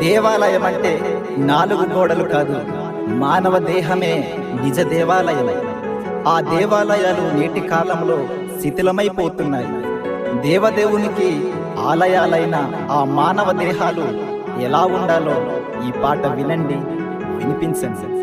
దేవాలయం అంటే నాలుగు గోడలు కాదు మానవ దేహమే నిజ దేవాలయం ఆ దేవాలయాలు నేటి కాలంలో శిథిలమైపోతున్నాయి. దేవదేవునికి ఆలయాలైన ఆ మానవ దేహాలు ఎలా ఉండాలో ఈ పాట వినండి వినిపించండి.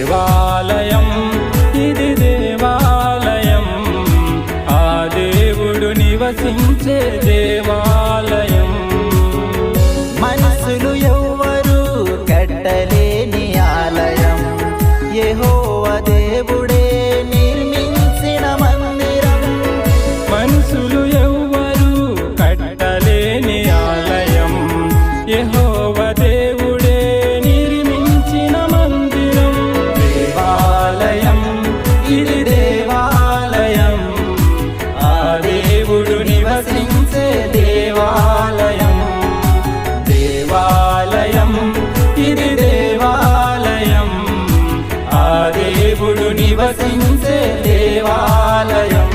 దేవాలయం దేవుడు నివసించే దేవాలయం.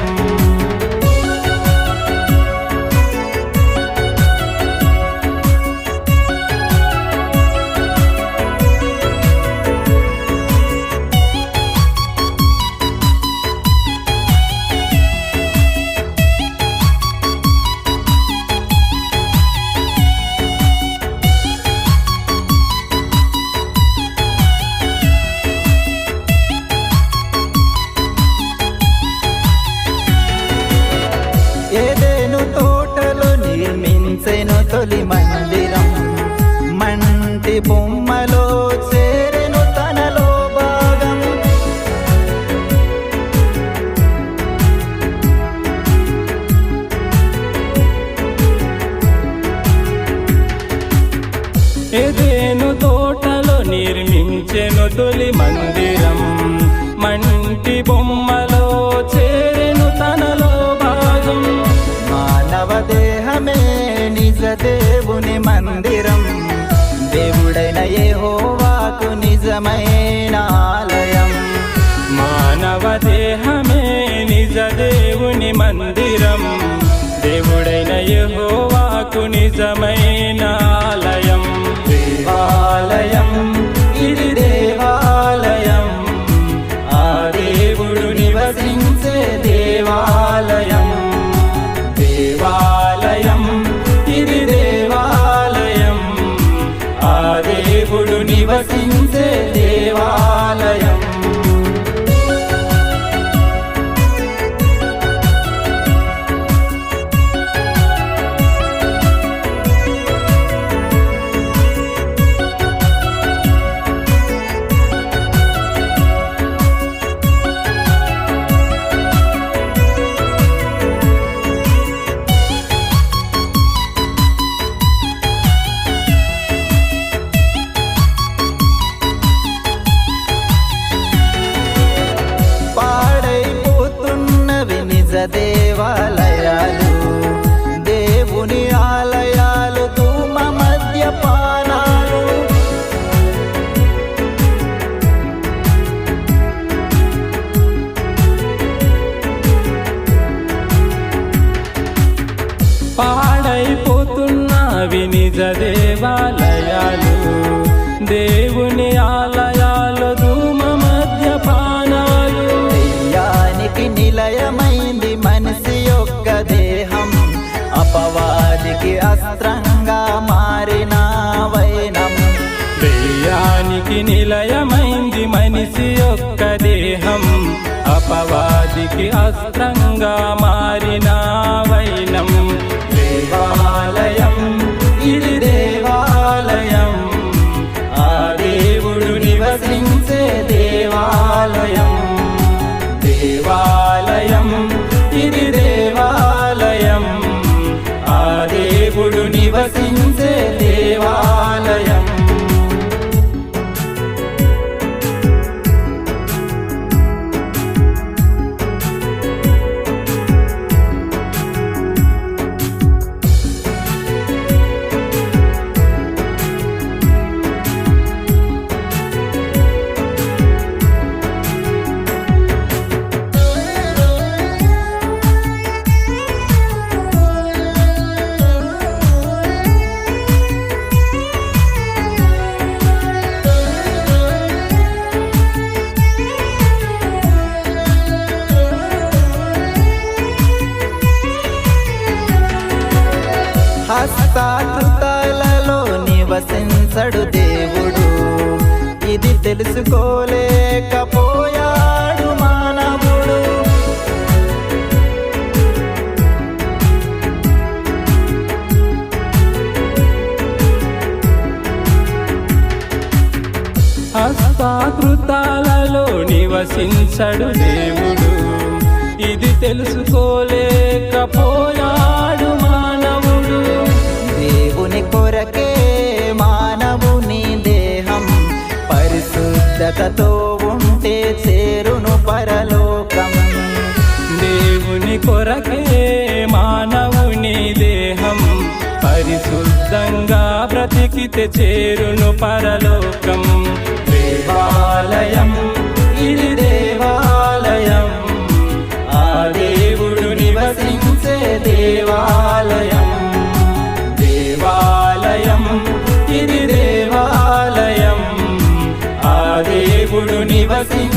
తొలి మందిరం. మంటి బొమ్మలో చేరెను తనలో భాగం. ఎదేను తోటలో నిర్మించెను తొలి మందిరం. మంటి బొమ్మలో దేవుని మందిరం. దేవుడైన యెహోవాకు నిజమైన ఆలయం. మానవ దేహమే నిజ దేవుని మందిరం. దేవుడైన యెహోవాకు నిజమైన ఆలయం నివసించే నిజ దేవాలయాలు దేవుని ఆలయాలు ధూమ మద్యపానాలు. దెయ్యానికి నిలయమైంది మనిషి యొక్క దేహం. అపవాదికి అస్త్రంగా మారిన వైనం దెయ్యానికి నిలయమైంది మనిషి యొక్క దేహం. అపవాదికి అస్త్రంగా మారిన प्रती देवालयम्। నివసించడు దేవుడు. ఇది తెలుసుకోలేకపోయాడు మానవుడు. హస్తాకృతాలలో నివసించడు దేవుడు. ఇది తెలుసుకోలేకపోయాడు మానవుడు. దేవుని కొరకే బ్రతికితే చేరును పరలోకం. దేవాలయం ఇది దేవాలయం. ఆ దేవుడు నివసించే దేవాలయం. దేవాలయం ఇది దేవాలయం. ఆ దేవుడు నివసించే